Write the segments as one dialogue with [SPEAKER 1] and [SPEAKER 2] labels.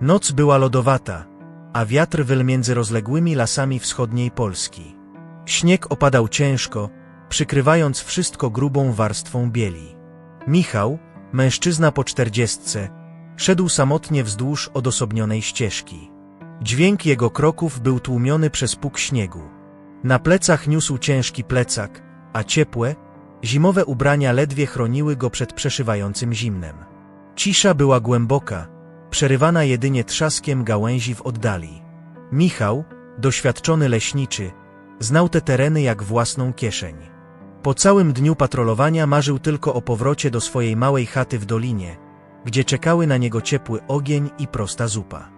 [SPEAKER 1] Noc była lodowata, a wiatr wyl między rozległymi lasami wschodniej Polski. Śnieg opadał ciężko, przykrywając wszystko grubą warstwą bieli. Michał, mężczyzna po czterdziestce, szedł samotnie wzdłuż odosobnionej ścieżki. Dźwięk jego kroków był tłumiony przez puk śniegu. Na plecach niósł ciężki plecak, a ciepłe, zimowe ubrania ledwie chroniły go przed przeszywającym zimnem. Cisza była głęboka, przerywana jedynie trzaskiem gałęzi w oddali. Michał, doświadczony leśniczy, znał te tereny jak własną kieszeń. Po całym dniu patrolowania marzył tylko o powrocie do swojej małej chaty w dolinie, gdzie czekały na niego ciepły ogień i prosta zupa.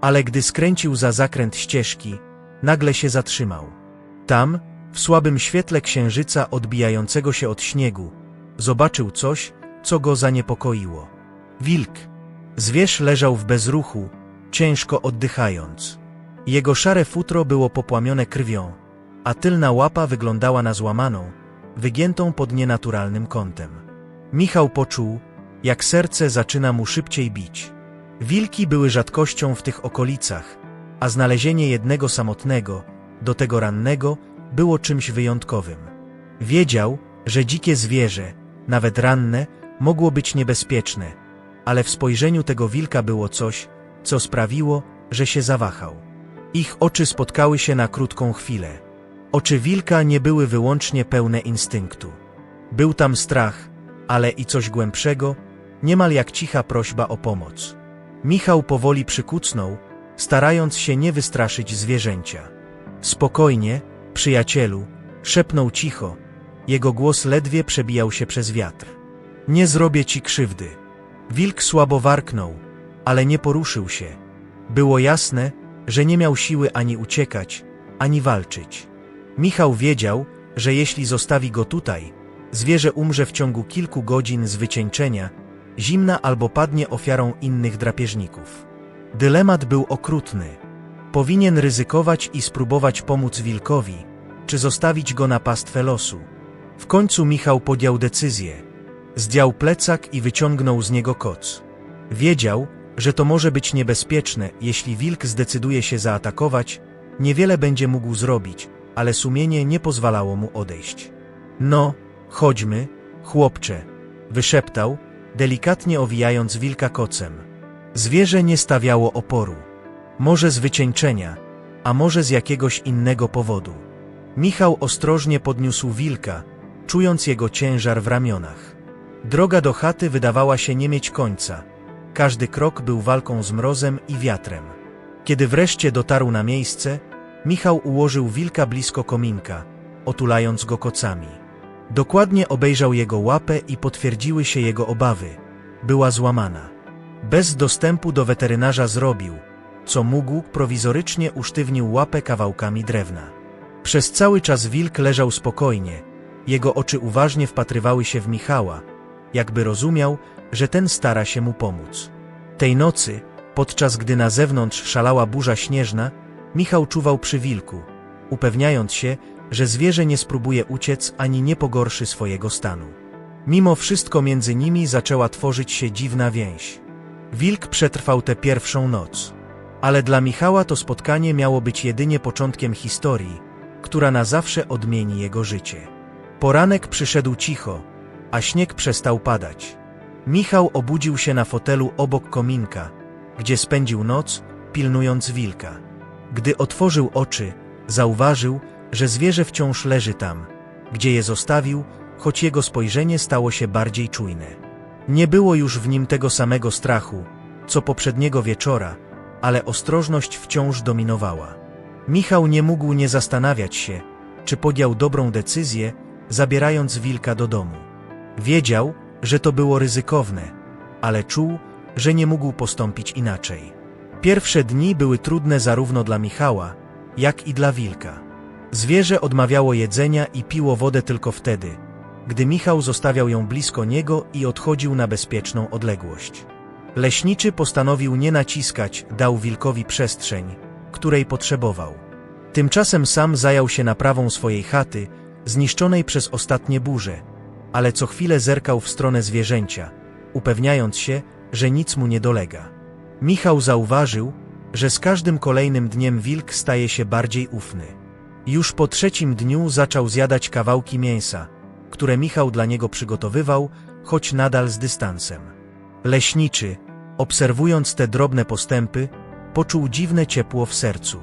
[SPEAKER 1] Ale gdy skręcił za zakręt ścieżki, nagle się zatrzymał. Tam, w słabym świetle księżyca odbijającego się od śniegu, zobaczył coś, co go zaniepokoiło. Wilk. Zwierz leżał w bezruchu, ciężko oddychając. Jego szare futro było popłamione krwią, a tylna łapa wyglądała na złamaną, wygiętą pod nienaturalnym kątem. Michał poczuł, jak serce zaczyna mu szybciej bić. Wilki były rzadkością w tych okolicach, a znalezienie jednego samotnego, do tego rannego, było czymś wyjątkowym. Wiedział, że dzikie zwierzę, nawet ranne, mogło być niebezpieczne, ale w spojrzeniu tego wilka było coś, co sprawiło, że się zawahał. Ich oczy spotkały się na krótką chwilę. Oczy wilka nie były wyłącznie pełne instynktu. Był tam strach, ale i coś głębszego, niemal jak cicha prośba o pomoc. Michał powoli przykucnął, starając się nie wystraszyć zwierzęcia. Spokojnie, przyjacielu, szepnął cicho, jego głos ledwie przebijał się przez wiatr. Nie zrobię ci krzywdy. Wilk słabo warknął, ale nie poruszył się. Było jasne, że nie miał siły ani uciekać, ani walczyć. Michał wiedział, że jeśli zostawi go tutaj, zwierzę umrze w ciągu kilku godzin z wycieńczenia, zimna albo padnie ofiarą innych drapieżników. Dylemat był okrutny. Powinien ryzykować i spróbować pomóc wilkowi, czy zostawić go na pastwę losu. W końcu Michał podjął decyzję. Zdjął plecak i wyciągnął z niego koc. Wiedział, że to może być niebezpieczne, jeśli wilk zdecyduje się zaatakować, niewiele będzie mógł zrobić, ale sumienie nie pozwalało mu odejść. No, chodźmy, chłopcze, wyszeptał, delikatnie owijając wilka kocem. Zwierzę nie stawiało oporu. Może z wycieńczenia, a może z jakiegoś innego powodu. Michał ostrożnie podniósł wilka, czując jego ciężar w ramionach. Droga do chaty wydawała się nie mieć końca. Każdy krok był walką z mrozem i wiatrem. Kiedy wreszcie dotarł na miejsce, Michał ułożył wilka blisko kominka, otulając go kocami. Dokładnie obejrzał jego łapę i potwierdziły się jego obawy. Była złamana. Bez dostępu do weterynarza zrobił, co mógł, prowizorycznie usztywnił łapę kawałkami drewna. Przez cały czas wilk leżał spokojnie, jego oczy uważnie wpatrywały się w Michała, jakby rozumiał, że ten stara się mu pomóc. Tej nocy, podczas gdy na zewnątrz szalała burza śnieżna, Michał czuwał przy wilku, upewniając się, że zwierzę nie spróbuje uciec ani nie pogorszy swojego stanu. Mimo wszystko między nimi zaczęła tworzyć się dziwna więź. Wilk przetrwał tę pierwszą noc. Ale dla Michała to spotkanie miało być jedynie początkiem historii, która na zawsze odmieni jego życie. Poranek przyszedł cicho, a śnieg przestał padać. Michał obudził się na fotelu obok kominka, gdzie spędził noc, pilnując wilka. Gdy otworzył oczy, zauważył, że zwierzę wciąż leży tam, gdzie je zostawił, choć jego spojrzenie stało się bardziej czujne. Nie było już w nim tego samego strachu, co poprzedniego wieczora, ale ostrożność wciąż dominowała. Michał nie mógł nie zastanawiać się, czy podjął dobrą decyzję, zabierając wilka do domu. Wiedział, że to było ryzykowne, ale czuł, że nie mógł postąpić inaczej. Pierwsze dni były trudne zarówno dla Michała, jak i dla wilka. Zwierzę odmawiało jedzenia i piło wodę tylko wtedy, gdy Michał zostawiał ją blisko niego i odchodził na bezpieczną odległość. Leśniczy postanowił nie naciskać, dał wilkowi przestrzeń, której potrzebował. Tymczasem sam zajął się naprawą swojej chaty, zniszczonej przez ostatnie burze, ale co chwilę zerkał w stronę zwierzęcia, upewniając się, że nic mu nie dolega. Michał zauważył, że z każdym kolejnym dniem wilk staje się bardziej ufny. Już po trzecim dniu zaczął zjadać kawałki mięsa, które Michał dla niego przygotowywał, choć nadal z dystansem. Leśniczy, obserwując te drobne postępy, poczuł dziwne ciepło w sercu.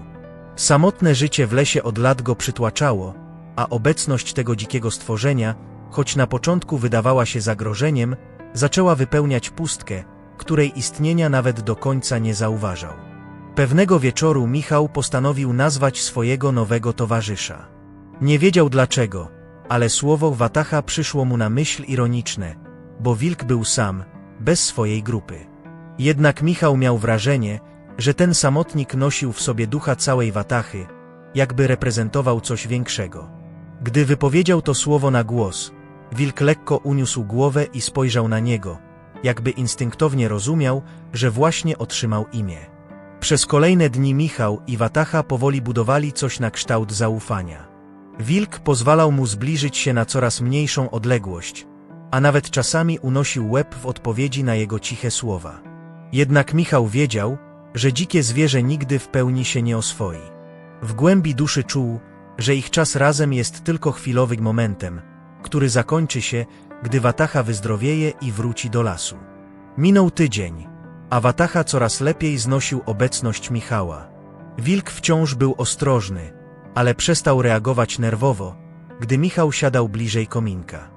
[SPEAKER 1] Samotne życie w lesie od lat go przytłaczało, a obecność tego dzikiego stworzenia, choć na początku wydawała się zagrożeniem, zaczęła wypełniać pustkę, której istnienia nawet do końca nie zauważał. Pewnego wieczoru Michał postanowił nazwać swojego nowego towarzysza. Nie wiedział dlaczego, ale słowo Watacha przyszło mu na myśl ironiczne, bo wilk był sam, bez swojej grupy. Jednak Michał miał wrażenie, że ten samotnik nosił w sobie ducha całej Watachy, jakby reprezentował coś większego. Gdy wypowiedział to słowo na głos, wilk lekko uniósł głowę i spojrzał na niego, jakby instynktownie rozumiał, że właśnie otrzymał imię. Przez kolejne dni Michał i Watacha powoli budowali coś na kształt zaufania. Wilk pozwalał mu zbliżyć się na coraz mniejszą odległość, a nawet czasami unosił łeb w odpowiedzi na jego ciche słowa. Jednak Michał wiedział, że dzikie zwierzę nigdy w pełni się nie oswoi. W głębi duszy czuł, że ich czas razem jest tylko chwilowym momentem, który zakończy się, gdy Watacha wyzdrowieje i wróci do lasu. Minął tydzień, a Watacha coraz lepiej znosił obecność Michała. Wilk wciąż był ostrożny, ale przestał reagować nerwowo, gdy Michał siadał bliżej kominka.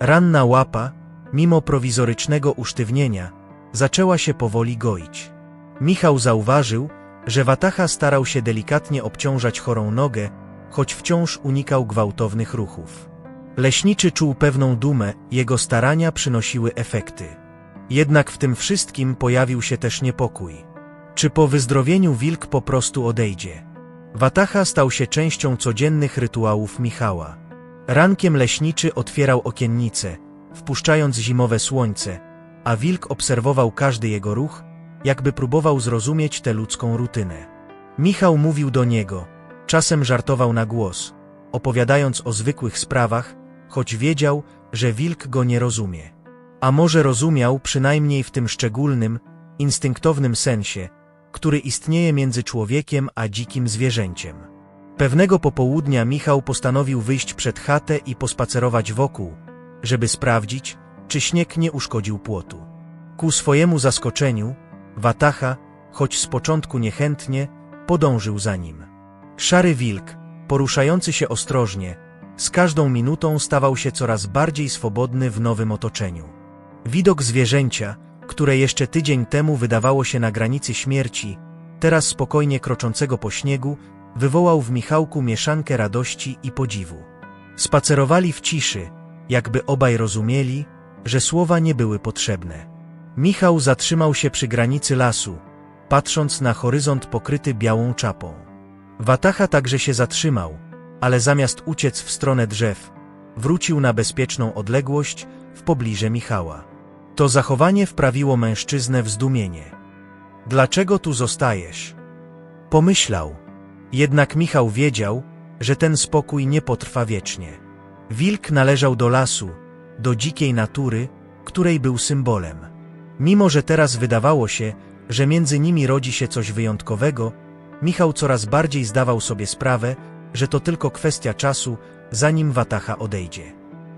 [SPEAKER 1] Ranna łapa, mimo prowizorycznego usztywnienia, zaczęła się powoli goić. Michał zauważył, że Watacha starał się delikatnie obciążać chorą nogę, choć wciąż unikał gwałtownych ruchów. Leśniczy czuł pewną dumę, jego starania przynosiły efekty. Jednak w tym wszystkim pojawił się też niepokój. Czy po wyzdrowieniu wilk po prostu odejdzie? Watacha stał się częścią codziennych rytuałów Michała. Rankiem leśniczy otwierał okiennice, wpuszczając zimowe słońce, a wilk obserwował każdy jego ruch, jakby próbował zrozumieć tę ludzką rutynę. Michał mówił do niego, czasem żartował na głos, opowiadając o zwykłych sprawach, choć wiedział, że wilk go nie rozumie. A może rozumiał przynajmniej w tym szczególnym, instynktownym sensie, który istnieje między człowiekiem a dzikim zwierzęciem. Pewnego popołudnia Michał postanowił wyjść przed chatę i pospacerować wokół, żeby sprawdzić, czy śnieg nie uszkodził płotu. Ku swojemu zaskoczeniu, Watacha, choć z początku niechętnie, podążył za nim. Szary wilk, poruszający się ostrożnie, z każdą minutą stawał się coraz bardziej swobodny w nowym otoczeniu. Widok zwierzęcia, które jeszcze tydzień temu wydawało się na granicy śmierci, teraz spokojnie kroczącego po śniegu, wywołał w Michałku mieszankę radości i podziwu. Spacerowali w ciszy, jakby obaj rozumieli, że słowa nie były potrzebne. Michał zatrzymał się przy granicy lasu, patrząc na horyzont pokryty białą czapą. Watacha także się zatrzymał, ale zamiast uciec w stronę drzew, wrócił na bezpieczną odległość w pobliże Michała. To zachowanie wprawiło mężczyznę w zdumienie. Dlaczego tu zostajesz? Pomyślał. Jednak Michał wiedział, że ten spokój nie potrwa wiecznie. Wilk należał do lasu, do dzikiej natury, której był symbolem. Mimo, że teraz wydawało się, że między nimi rodzi się coś wyjątkowego, Michał coraz bardziej zdawał sobie sprawę, że to tylko kwestia czasu, zanim Watacha odejdzie.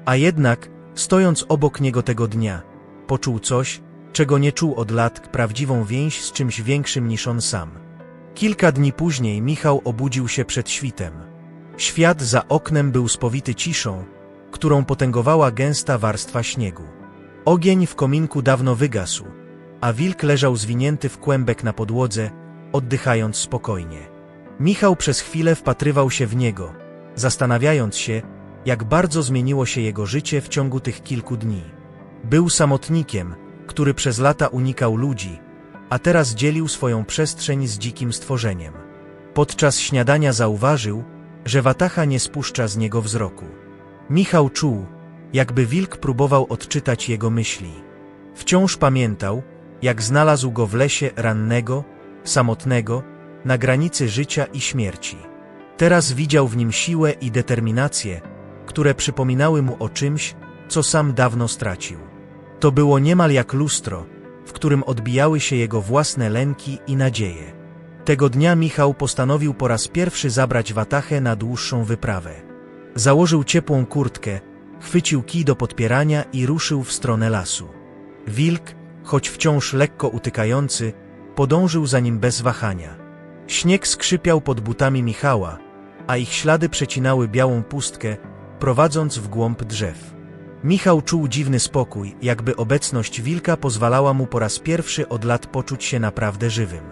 [SPEAKER 1] A jednak, stojąc obok niego tego dnia, poczuł coś, czego nie czuł od lat, prawdziwą więź z czymś większym niż on sam. Kilka dni później Michał obudził się przed świtem. Świat za oknem był spowity ciszą, którą potęgowała gęsta warstwa śniegu. Ogień w kominku dawno wygasł, a wilk leżał zwinięty w kłębek na podłodze, oddychając spokojnie. Michał przez chwilę wpatrywał się w niego, zastanawiając się, jak bardzo zmieniło się jego życie w ciągu tych kilku dni. Był samotnikiem, który przez lata unikał ludzi, a teraz dzielił swoją przestrzeń z dzikim stworzeniem. Podczas śniadania zauważył, że Watacha nie spuszcza z niego wzroku. Michał czuł, jakby wilk próbował odczytać jego myśli. Wciąż pamiętał, jak znalazł go w lesie rannego, samotnego, na granicy życia i śmierci. Teraz widział w nim siłę i determinację, które przypominały mu o czymś, co sam dawno stracił. To było niemal jak lustro, w którym odbijały się jego własne lęki i nadzieje. Tego dnia Michał postanowił po raz pierwszy zabrać Watachę na dłuższą wyprawę. Założył ciepłą kurtkę, chwycił kij do podpierania i ruszył w stronę lasu. Wilk, choć wciąż lekko utykający, podążył za nim bez wahania. Śnieg skrzypiał pod butami Michała, a ich ślady przecinały białą pustkę, prowadząc w głąb drzew. Michał czuł dziwny spokój, jakby obecność wilka pozwalała mu po raz pierwszy od lat poczuć się naprawdę żywym.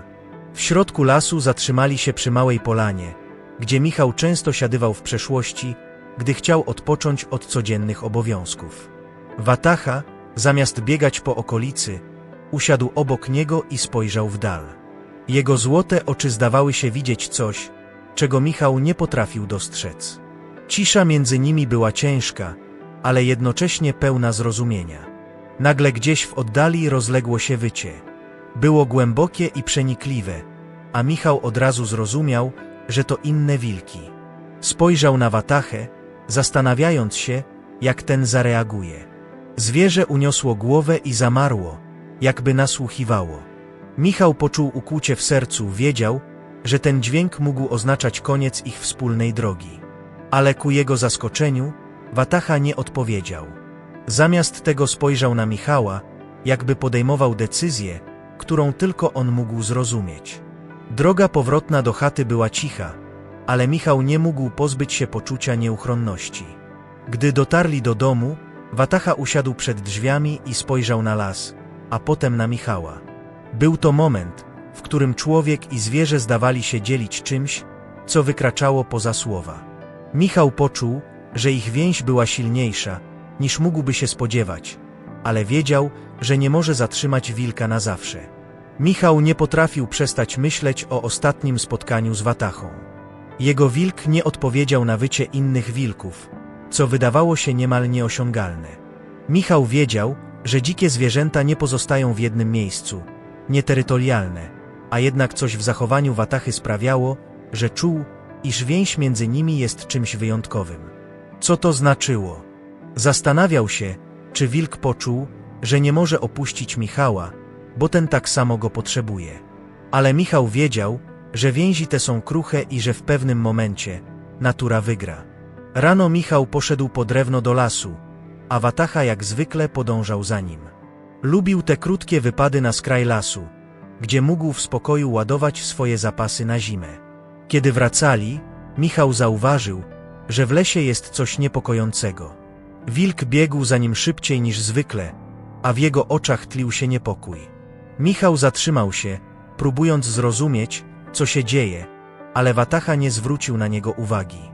[SPEAKER 1] W środku lasu zatrzymali się przy małej polanie, gdzie Michał często siadywał w przeszłości, gdy chciał odpocząć od codziennych obowiązków. Watacha, zamiast biegać po okolicy, usiadł obok niego i spojrzał w dal. Jego złote oczy zdawały się widzieć coś, czego Michał nie potrafił dostrzec. Cisza między nimi była ciężka, ale jednocześnie pełna zrozumienia. Nagle gdzieś w oddali rozległo się wycie. Było głębokie i przenikliwe, a Michał od razu zrozumiał, że to inne wilki. Spojrzał na Watachę, zastanawiając się, jak ten zareaguje. Zwierzę uniosło głowę i zamarło, jakby nasłuchiwało. Michał poczuł ukłucie w sercu, wiedział, że ten dźwięk mógł oznaczać koniec ich wspólnej drogi. Ale ku jego zaskoczeniu, Watacha nie odpowiedział. Zamiast tego spojrzał na Michała, jakby podejmował decyzję, którą tylko on mógł zrozumieć. Droga powrotna do chaty była cicha, ale Michał nie mógł pozbyć się poczucia nieuchronności. Gdy dotarli do domu, Watacha usiadł przed drzwiami i spojrzał na las, a potem na Michała. Był to moment, w którym człowiek i zwierzę zdawali się dzielić czymś, co wykraczało poza słowa. Michał poczuł, że ich więź była silniejsza, niż mógłby się spodziewać, ale wiedział, że nie może zatrzymać wilka na zawsze. Michał nie potrafił przestać myśleć o ostatnim spotkaniu z Watachą. Jego wilk nie odpowiedział na wycie innych wilków, co wydawało się niemal nieosiągalne. Michał wiedział, że dzikie zwierzęta nie pozostają w jednym miejscu, nieterytorialne, a jednak coś w zachowaniu Watachy sprawiało, że czuł, iż więź między nimi jest czymś wyjątkowym. Co to znaczyło? Zastanawiał się, czy wilk poczuł, że nie może opuścić Michała, bo ten tak samo go potrzebuje. Ale Michał wiedział, że więzi te są kruche i że w pewnym momencie natura wygra. Rano Michał poszedł po drewno do lasu, a Watacha jak zwykle podążał za nim. Lubił te krótkie wypady na skraj lasu, gdzie mógł w spokoju ładować swoje zapasy na zimę. Kiedy wracali, Michał zauważył, że w lesie jest coś niepokojącego. Wilk biegł za nim szybciej niż zwykle, a w jego oczach tlił się niepokój. Michał zatrzymał się, próbując zrozumieć, co się dzieje, ale Watacha nie zwrócił na niego uwagi.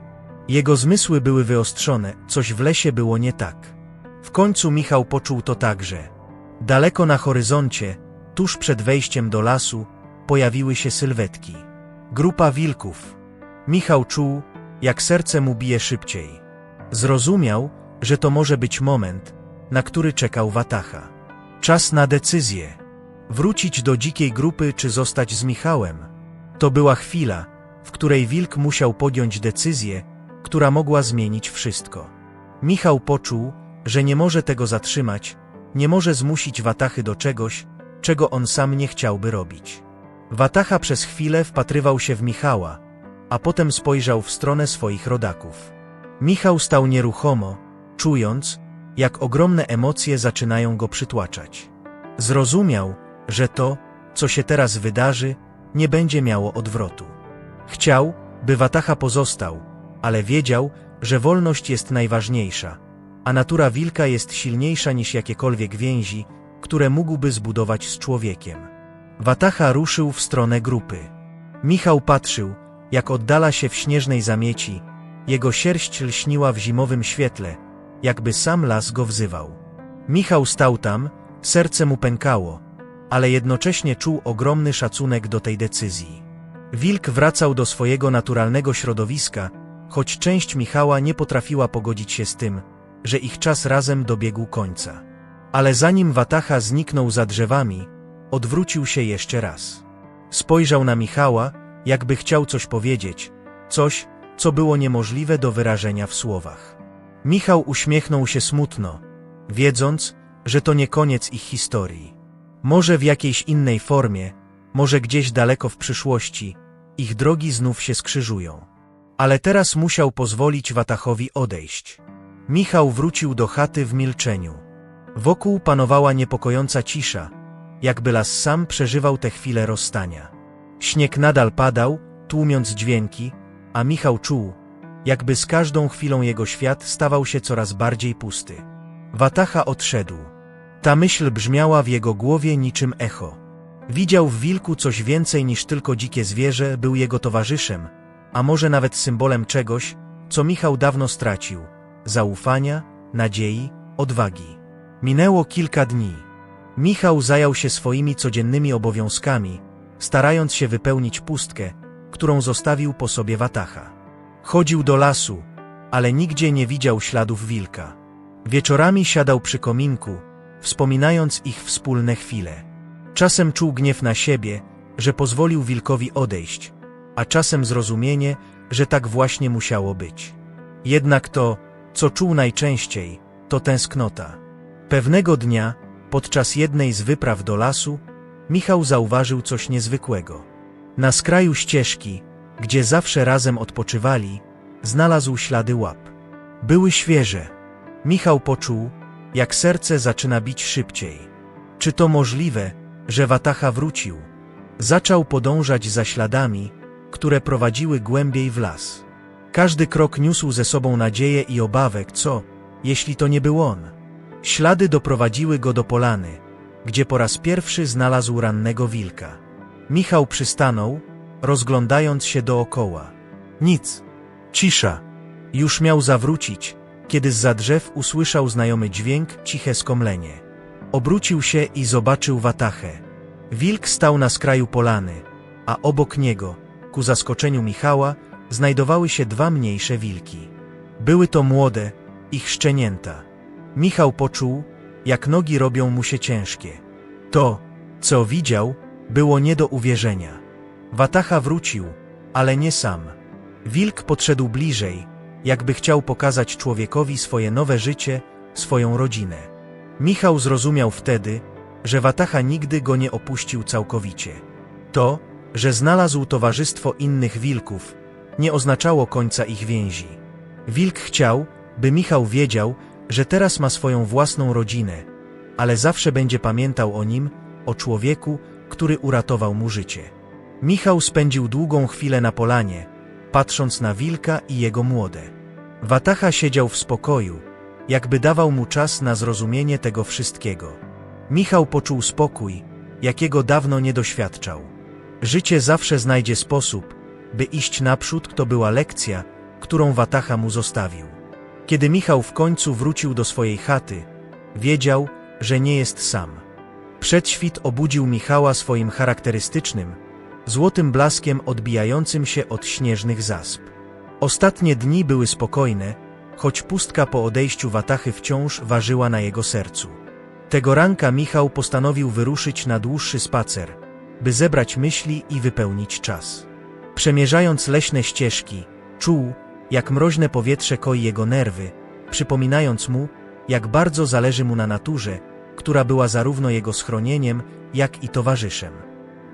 [SPEAKER 1] Jego zmysły były wyostrzone, coś w lesie było nie tak. W końcu Michał poczuł to także. Daleko na horyzoncie, tuż przed wejściem do lasu, pojawiły się sylwetki. Grupa wilków. Michał czuł, jak serce mu bije szybciej. Zrozumiał, że to może być moment, na który czekał Watacha. Czas na decyzję. Wrócić do dzikiej grupy czy zostać z Michałem. To była chwila, w której wilk musiał podjąć decyzję, która mogła zmienić wszystko. Michał poczuł, że nie może tego zatrzymać, nie może zmusić Watachy do czegoś, czego on sam nie chciałby robić. Watacha przez chwilę wpatrywał się w Michała, a potem spojrzał w stronę swoich rodaków. Michał stał nieruchomo, czując, jak ogromne emocje zaczynają go przytłaczać. Zrozumiał, że to, co się teraz wydarzy, nie będzie miało odwrotu. Chciał, by Watacha pozostał, ale wiedział, że wolność jest najważniejsza, a natura wilka jest silniejsza niż jakiekolwiek więzi, które mógłby zbudować z człowiekiem. Watacha ruszył w stronę grupy. Michał patrzył, jak oddala się w śnieżnej zamieci, jego sierść lśniła w zimowym świetle, jakby sam las go wzywał. Michał stał tam, serce mu pękało, ale jednocześnie czuł ogromny szacunek do tej decyzji. Wilk wracał do swojego naturalnego środowiska, choć część Michała nie potrafiła pogodzić się z tym, że ich czas razem dobiegł końca. Ale zanim Watacha zniknął za drzewami, odwrócił się jeszcze raz. Spojrzał na Michała, jakby chciał coś powiedzieć, coś, co było niemożliwe do wyrażenia w słowach. Michał uśmiechnął się smutno, wiedząc, że to nie koniec ich historii. Może w jakiejś innej formie, może gdzieś daleko w przyszłości, ich drogi znów się skrzyżują. Ale teraz musiał pozwolić Watachowi odejść. Michał wrócił do chaty w milczeniu. Wokół panowała niepokojąca cisza, jakby las sam przeżywał tę chwilę rozstania. Śnieg nadal padał, tłumiąc dźwięki, a Michał czuł, jakby z każdą chwilą jego świat stawał się coraz bardziej pusty. Watacha odszedł. Ta myśl brzmiała w jego głowie niczym echo. Widział w wilku coś więcej niż tylko dzikie zwierzę, był jego towarzyszem, a może nawet symbolem czegoś, co Michał dawno stracił zaufania, nadziei, odwagi. Minęło kilka dni. Michał zajął się swoimi codziennymi obowiązkami, starając się wypełnić pustkę, którą zostawił po sobie Watacha. Chodził do lasu, ale nigdzie nie widział śladów wilka. Wieczorami siadał przy kominku, wspominając ich wspólne chwile. Czasem czuł gniew na siebie, że pozwolił wilkowi odejść, a czasem zrozumienie, że tak właśnie musiało być. Jednak to, co czuł najczęściej, to tęsknota. Pewnego dnia, podczas jednej z wypraw do lasu, Michał zauważył coś niezwykłego. Na skraju ścieżki, gdzie zawsze razem odpoczywali, znalazł ślady łap. Były świeże. Michał poczuł, jak serce zaczyna bić szybciej. Czy to możliwe, że Watacha wrócił? Zaczął podążać za śladami, które prowadziły głębiej w las. Każdy krok niósł ze sobą nadzieję i obawę, co, jeśli to nie był on. Ślady doprowadziły go do polany, gdzie po raz pierwszy znalazł rannego wilka. Michał przystanął, rozglądając się dookoła. Nic. Cisza. Już miał zawrócić, kiedy zza drzew usłyszał znajomy dźwięk, ciche skomlenie. Obrócił się i zobaczył watachę. Wilk stał na skraju polany, a obok niego, ku zaskoczeniu Michała, znajdowały się dwa mniejsze wilki. Były to młode, ich szczenięta. Michał poczuł, jak nogi robią mu się ciężkie. To, co widział, było nie do uwierzenia. Watacha wrócił, ale nie sam. Wilk podszedł bliżej, jakby chciał pokazać człowiekowi swoje nowe życie, swoją rodzinę. Michał zrozumiał wtedy, że Watacha nigdy go nie opuścił całkowicie. To, że znalazł towarzystwo innych wilków, nie oznaczało końca ich więzi. Wilk chciał, by Michał wiedział, że teraz ma swoją własną rodzinę, ale zawsze będzie pamiętał o nim, o człowieku, który uratował mu życie. Michał spędził długą chwilę na polanie, patrząc na wilka i jego młode. Watacha siedział w spokoju, jakby dawał mu czas na zrozumienie tego wszystkiego. Michał poczuł spokój, jakiego dawno nie doświadczał. Życie zawsze znajdzie sposób, by iść naprzód, to była lekcja, którą Watacha mu zostawił. Kiedy Michał w końcu wrócił do swojej chaty, wiedział, że nie jest sam. Przedświt obudził Michała swoim charakterystycznym, złotym blaskiem odbijającym się od śnieżnych zasp. Ostatnie dni były spokojne, choć pustka po odejściu Watachy wciąż ważyła na jego sercu. Tego ranka Michał postanowił wyruszyć na dłuższy spacer, by zebrać myśli i wypełnić czas. Przemierzając leśne ścieżki, czuł, jak mroźne powietrze koi jego nerwy, przypominając mu, jak bardzo zależy mu na naturze, która była zarówno jego schronieniem, jak i towarzyszem.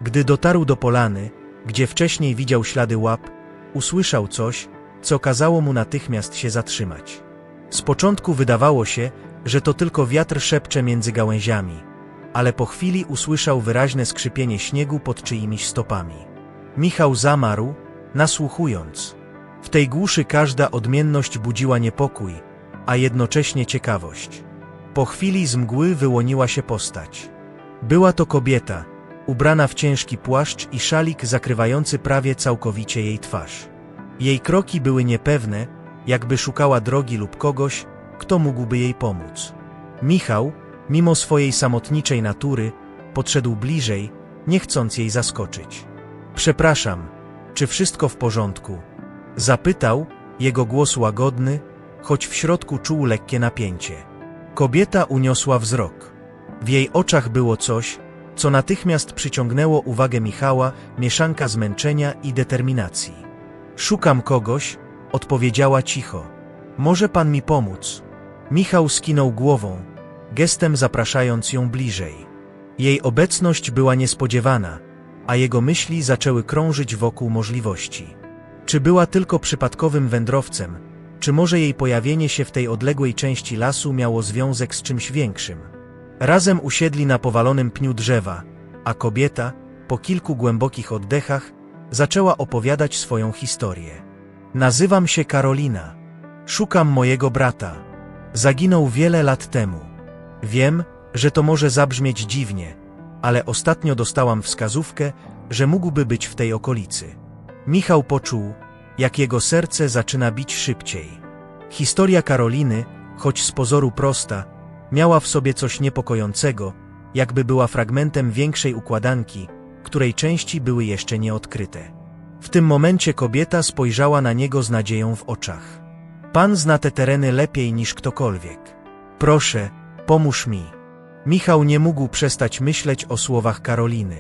[SPEAKER 1] Gdy dotarł do polany, gdzie wcześniej widział ślady łap, usłyszał coś, co kazało mu natychmiast się zatrzymać. Z początku wydawało się, że to tylko wiatr szepcze między gałęziami, ale po chwili usłyszał wyraźne skrzypienie śniegu pod czyimiś stopami. Michał zamarł, nasłuchując. W tej głuszy każda odmienność budziła niepokój, a jednocześnie ciekawość. Po chwili z mgły wyłoniła się postać. Była to kobieta, ubrana w ciężki płaszcz i szalik zakrywający prawie całkowicie jej twarz. Jej kroki były niepewne, jakby szukała drogi lub kogoś, kto mógłby jej pomóc. Michał, mimo swojej samotniczej natury, podszedł bliżej, nie chcąc jej zaskoczyć. Przepraszam, czy wszystko w porządku? Zapytał, jego głos łagodny, choć w środku czuł lekkie napięcie. Kobieta uniosła wzrok. W jej oczach było coś, co natychmiast przyciągnęło uwagę Michała, mieszanka zmęczenia i determinacji. Szukam kogoś, odpowiedziała cicho. Może pan mi pomóc? Michał skinął głową, gestem zapraszając ją bliżej. Jej obecność była niespodziewana, a jego myśli zaczęły krążyć wokół możliwości. Czy była tylko przypadkowym wędrowcem, czy może jej pojawienie się w tej odległej części lasu miało związek z czymś większym? Razem usiedli na powalonym pniu drzewa, a kobieta, po kilku głębokich oddechach, zaczęła opowiadać swoją historię. Nazywam się Karolina. Szukam mojego brata. Zaginął wiele lat temu. Wiem, że to może zabrzmieć dziwnie, ale ostatnio dostałam wskazówkę, że mógłby być w tej okolicy. Michał poczuł, jak jego serce zaczyna bić szybciej. Historia Karoliny, choć z pozoru prosta, miała w sobie coś niepokojącego, jakby była fragmentem większej układanki, której części były jeszcze nieodkryte. W tym momencie kobieta spojrzała na niego z nadzieją w oczach. Pan zna te tereny lepiej niż ktokolwiek. Proszę, pomóż mi. Michał nie mógł przestać myśleć o słowach Karoliny.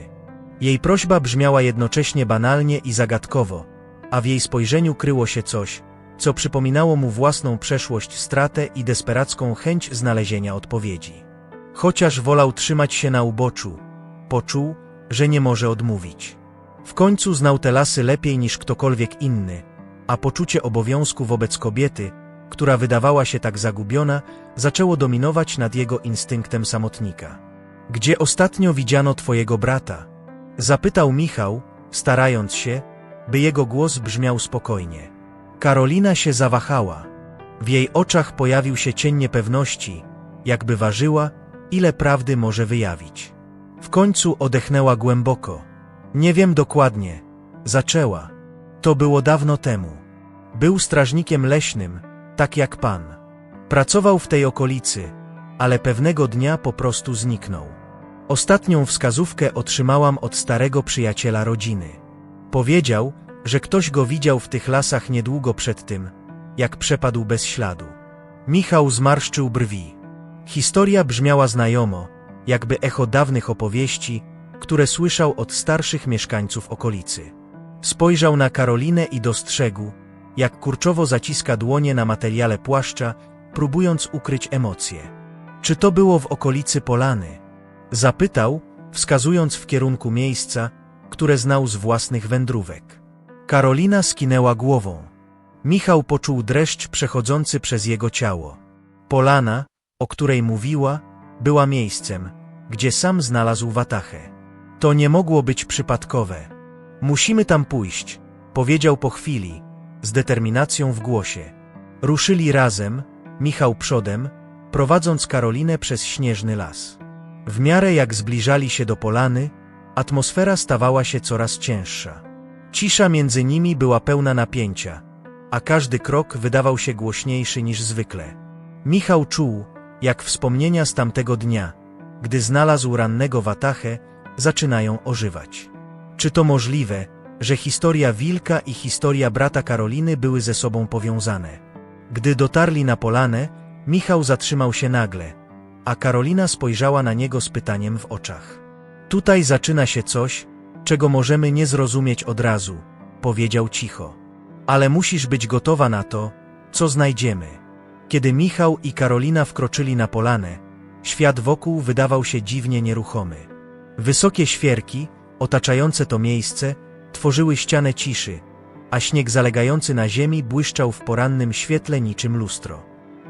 [SPEAKER 1] Jej prośba brzmiała jednocześnie banalnie i zagadkowo, a w jej spojrzeniu kryło się coś, co przypominało mu własną przeszłość, stratę i desperacką chęć znalezienia odpowiedzi. Chociaż wolał trzymać się na uboczu, poczuł, że nie może odmówić. W końcu znał te lasy lepiej niż ktokolwiek inny, a poczucie obowiązku wobec kobiety, która wydawała się tak zagubiona, zaczęło dominować nad jego instynktem samotnika. Gdzie ostatnio widziano twojego brata? Zapytał Michał, starając się, by jego głos brzmiał spokojnie. Karolina się zawahała. W jej oczach pojawił się cień niepewności, jakby ważyła, ile prawdy może wyjawić. W końcu odechnęła głęboko. Nie wiem dokładnie. Zaczęła. To było dawno temu. Był strażnikiem leśnym, tak jak pan. Pracował w tej okolicy, ale pewnego dnia po prostu zniknął. Ostatnią wskazówkę otrzymałam od starego przyjaciela rodziny. Powiedział, że ktoś go widział w tych lasach niedługo przed tym, jak przepadł bez śladu. Michał zmarszczył brwi. Historia brzmiała znajomo, jakby echo dawnych opowieści, które słyszał od starszych mieszkańców okolicy. Spojrzał na Karolinę i dostrzegł, jak kurczowo zaciska dłonie na materiale płaszcza, próbując ukryć emocje. Czy to było w okolicy Polany? Zapytał, wskazując w kierunku miejsca, które znał z własnych wędrówek. Karolina skinęła głową. Michał poczuł dreszcz przechodzący przez jego ciało. Polana, o której mówiła, była miejscem, gdzie sam znalazł watachę. To nie mogło być przypadkowe. Musimy tam pójść, powiedział po chwili, z determinacją w głosie. Ruszyli razem, Michał przodem, prowadząc Karolinę przez śnieżny las. W miarę jak zbliżali się do polany, atmosfera stawała się coraz cięższa. Cisza między nimi była pełna napięcia, a każdy krok wydawał się głośniejszy niż zwykle. Michał czuł, jak wspomnienia z tamtego dnia, gdy znalazł rannego watachę, zaczynają ożywać. Czy to możliwe, że historia Wilka i historia brata Karoliny były ze sobą powiązane? Gdy dotarli na polanę, Michał zatrzymał się nagle, a Karolina spojrzała na niego z pytaniem w oczach. Tutaj zaczyna się coś, czego możemy nie zrozumieć od razu, powiedział cicho. Ale musisz być gotowa na to, co znajdziemy. Kiedy Michał i Karolina wkroczyli na polanę, świat wokół wydawał się dziwnie nieruchomy. Wysokie świerki, otaczające to miejsce, tworzyły ścianę ciszy, a śnieg zalegający na ziemi błyszczał w porannym świetle niczym lustro.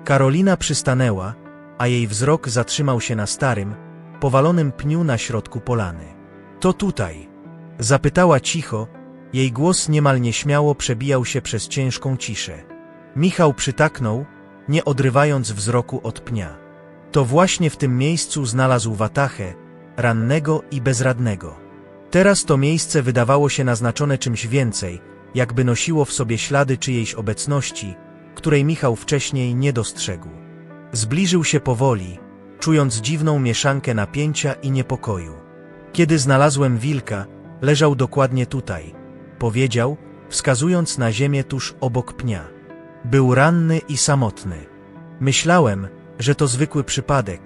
[SPEAKER 1] Karolina przystanęła, a jej wzrok zatrzymał się na starym, powalonym pniu na środku polany. To tutaj. Zapytała cicho, jej głos niemal nieśmiało przebijał się przez ciężką ciszę. Michał przytaknął, nie odrywając wzroku od pnia. To właśnie w tym miejscu znalazł watachę, rannego i bezradnego. Teraz to miejsce wydawało się naznaczone czymś więcej, jakby nosiło w sobie ślady czyjejś obecności, której Michał wcześniej nie dostrzegł. Zbliżył się powoli, czując dziwną mieszankę napięcia i niepokoju. Kiedy znalazłem wilka, leżał dokładnie tutaj, powiedział, wskazując na ziemię tuż obok pnia. Był ranny i samotny. Myślałem, że to zwykły przypadek,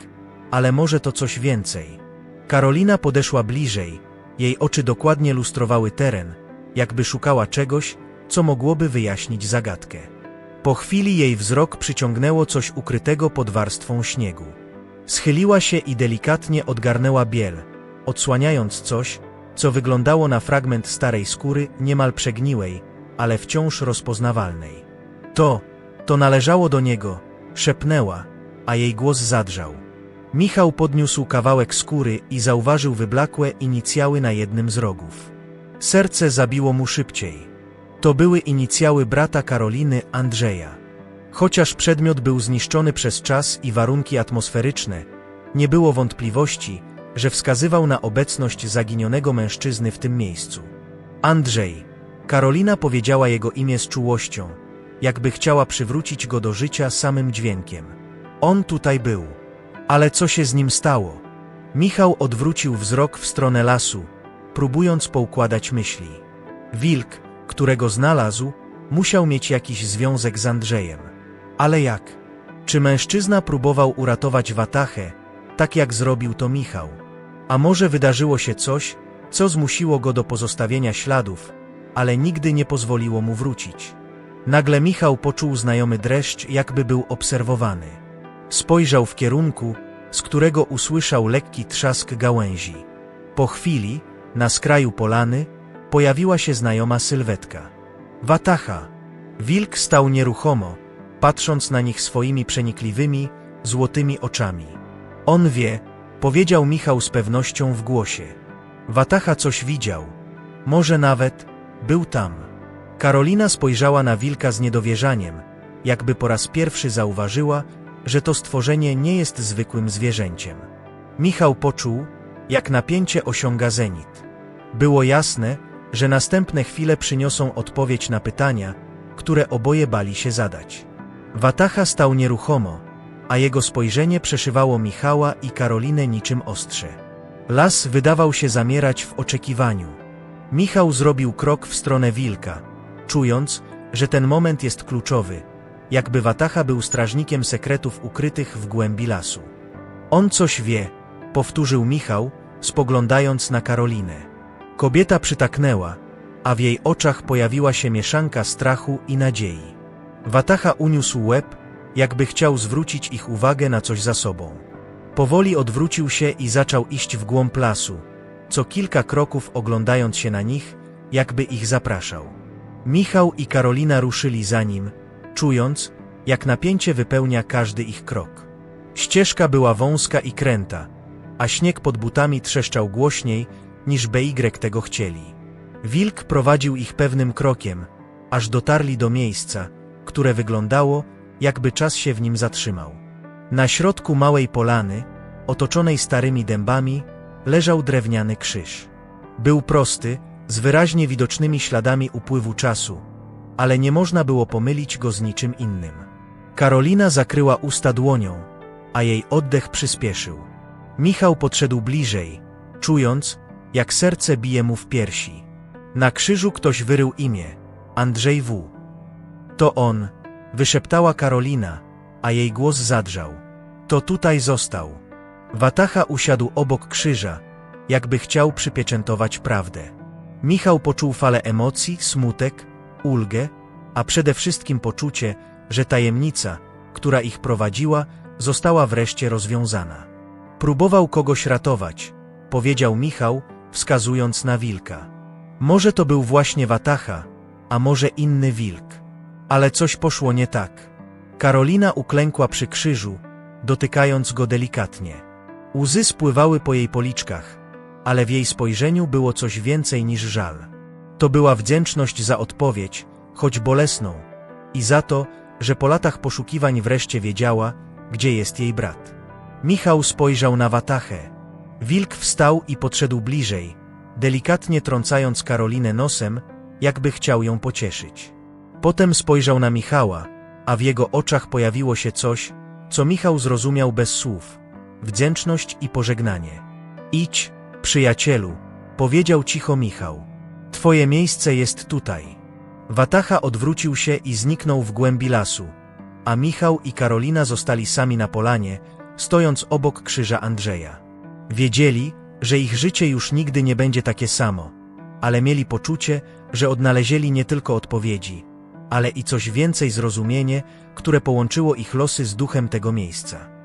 [SPEAKER 1] ale może to coś więcej. Karolina podeszła bliżej, jej oczy dokładnie lustrowały teren, jakby szukała czegoś, co mogłoby wyjaśnić zagadkę. Po chwili jej wzrok przyciągnęło coś ukrytego pod warstwą śniegu. Schyliła się i delikatnie odgarnęła biel, odsłaniając coś, co wyglądało na fragment starej skóry, niemal przegniłej, ale wciąż rozpoznawalnej. To, to należało do niego, szepnęła, a jej głos zadrżał. Michał podniósł kawałek skóry i zauważył wyblakłe inicjały na jednym z rogów. Serce zabiło mu szybciej. To były inicjały brata Karoliny, Andrzeja. Chociaż przedmiot był zniszczony przez czas i warunki atmosferyczne, nie było wątpliwości, że wskazywał na obecność zaginionego mężczyzny w tym miejscu. Andrzej. Karolina powiedziała jego imię z czułością, jakby chciała przywrócić go do życia samym dźwiękiem. On tutaj był. Ale co się z nim stało? Michał odwrócił wzrok w stronę lasu, próbując poukładać myśli. Wilk, którego znalazł, musiał mieć jakiś związek z Andrzejem. Ale jak? Czy mężczyzna próbował uratować Watachę, tak jak zrobił to Michał? A może wydarzyło się coś, co zmusiło go do pozostawienia śladów, ale nigdy nie pozwoliło mu wrócić? Nagle Michał poczuł znajomy dreszcz, jakby był obserwowany. Spojrzał w kierunku, z którego usłyszał lekki trzask gałęzi. Po chwili, na skraju polany, pojawiła się znajoma sylwetka. Watacha. Wilk stał nieruchomo, patrząc na nich swoimi przenikliwymi, złotymi oczami. On wie, powiedział Michał z pewnością w głosie. Watacha coś widział. Może nawet był tam. Karolina spojrzała na wilka z niedowierzaniem, jakby po raz pierwszy zauważyła, że to stworzenie nie jest zwykłym zwierzęciem. Michał poczuł, jak napięcie osiąga zenit. Było jasne, że następne chwile przyniosą odpowiedź na pytania, które oboje bali się zadać. Watacha stał nieruchomo, a jego spojrzenie przeszywało Michała i Karolinę niczym ostrze. Las wydawał się zamierać w oczekiwaniu. Michał zrobił krok w stronę wilka, czując, że ten moment jest kluczowy, jakby Watacha był strażnikiem sekretów ukrytych w głębi lasu. On coś wie, powtórzył Michał, spoglądając na Karolinę. Kobieta przytaknęła, a w jej oczach pojawiła się mieszanka strachu i nadziei. Watacha uniósł łeb, jakby chciał zwrócić ich uwagę na coś za sobą. Powoli odwrócił się i zaczął iść w głąb lasu, co kilka kroków oglądając się na nich, jakby ich zapraszał. Michał i Karolina ruszyli za nim, czując, jak napięcie wypełnia każdy ich krok. Ścieżka była wąska i kręta, a śnieg pod butami trzeszczał głośniej, niż BY tego chcieli. Wilk prowadził ich pewnym krokiem, aż dotarli do miejsca, które wyglądało, jakby czas się w nim zatrzymał. Na środku małej polany, otoczonej starymi dębami, leżał drewniany krzyż. Był prosty, z wyraźnie widocznymi śladami upływu czasu, ale nie można było pomylić go z niczym innym. Karolina zakryła usta dłonią, a jej oddech przyspieszył. Michał podszedł bliżej, czując, jak serce bije mu w piersi. Na krzyżu ktoś wyrył imię Andrzej W. To on, wyszeptała Karolina, a jej głos zadrżał. To tutaj został. Watacha usiadł obok krzyża, jakby chciał przypieczętować prawdę. Michał poczuł falę emocji, smutek, ulgę, a przede wszystkim poczucie, że tajemnica, która ich prowadziła, została wreszcie rozwiązana. Próbował kogoś ratować, powiedział Michał, wskazując na wilka. Może to był właśnie Watacha, a może inny wilk. Ale coś poszło nie tak. Karolina uklękła przy krzyżu, dotykając go delikatnie. Łzy spływały po jej policzkach, ale w jej spojrzeniu było coś więcej niż żal. To była wdzięczność za odpowiedź, choć bolesną, i za to, że po latach poszukiwań wreszcie wiedziała, gdzie jest jej brat. Michał spojrzał na Watachę. Wilk wstał i podszedł bliżej, delikatnie trącając Karolinę nosem, jakby chciał ją pocieszyć. Potem spojrzał na Michała, a w jego oczach pojawiło się coś, co Michał zrozumiał bez słów. Wdzięczność i pożegnanie. Idź, przyjacielu, powiedział cicho Michał. Twoje miejsce jest tutaj. Watacha odwrócił się i zniknął w głębi lasu, a Michał i Karolina zostali sami na polanie, stojąc obok krzyża Andrzeja. Wiedzieli, że ich życie już nigdy nie będzie takie samo, ale mieli poczucie, że odnalezieli nie tylko odpowiedzi, ale i coś więcej zrozumienie, które połączyło ich losy z duchem tego miejsca.